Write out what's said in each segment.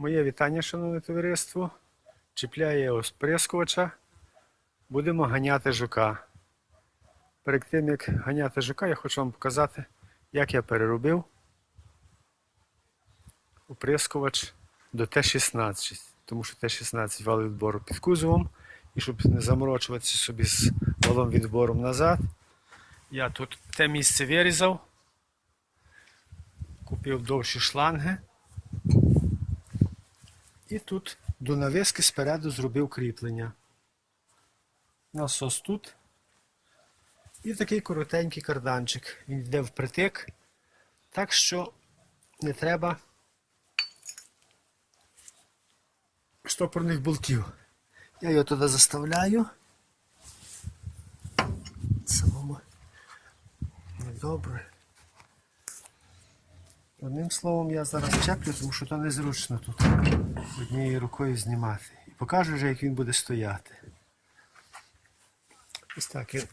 Моє вітання, шановне товариство. Чіпляє оприскувача. Будемо ганяти жука. Перед тим, як ганяти жука, я хочу вам показати, як я переробив оприскувач до Т-16. Тому що Т-16 вал відбору під кузовом. І щоб не заморочуватися собі з валом відбором назад, я тут те місце вирізав, купив довші шланги. І тут до навіски спереду зробив кріплення. Насос тут. І такий коротенький карданчик. Він йде впритик. Так що не треба штопорних болтів. Я його туди заставляю. Самому недобре. Одним словом, я зараз чеплю, тому що то незручно тут однією рукою знімати. І покажу вже, як він буде стояти. Ось так. він,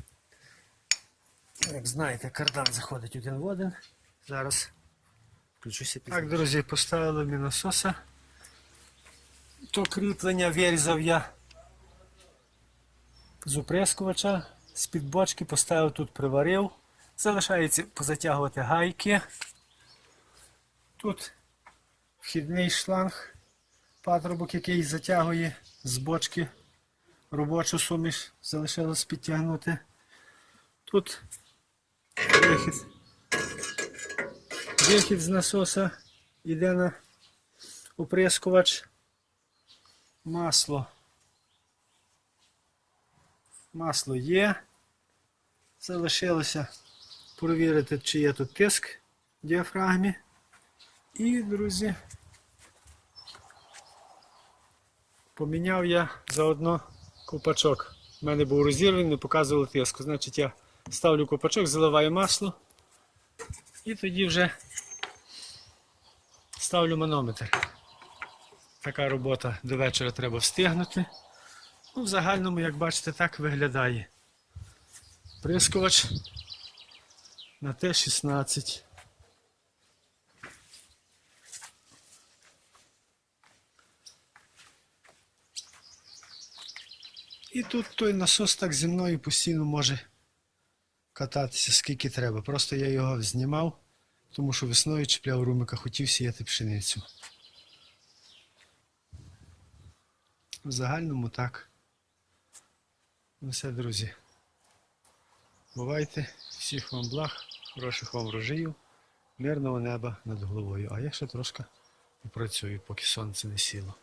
Як знаєте, кардан заходить один в один. Зараз включуся пізніше. Так, друзі, поставили ми насоса. То кріплення вирізав я з оприскувача, з-під бочки поставив тут, приварив. Залишається позатягувати гайки. Тут вхідний шланг, патрубок, який затягує з бочки робочу суміш, залишилось підтягнути. Тут вихід. Вихід з насоса йде на оприскувач. Масло. Масло є. Залишилося перевірити, чи є тут тиск в діафрагмі. І, друзі, поміняв я заодно ковпачок. У мене був розірваний, не показував тиску. Значить, я ставлю ковпачок, заливаю масло і тоді вже ставлю манометр. Така робота до вечора треба встигнути. Ну, в загальному, як бачите, так виглядає. Прискувач на Т-16. І тут той насос так зі мною постійно може кататися скільки треба. Просто я його знімав, тому що весною чіпляв румика, хотів сіяти пшеницю. В загальному так. Ну все, друзі. Бувайте, всіх вам благ, хороших вам врожаїв, мирного неба над головою. А я ще трошки попрацюю, поки сонце не сіло.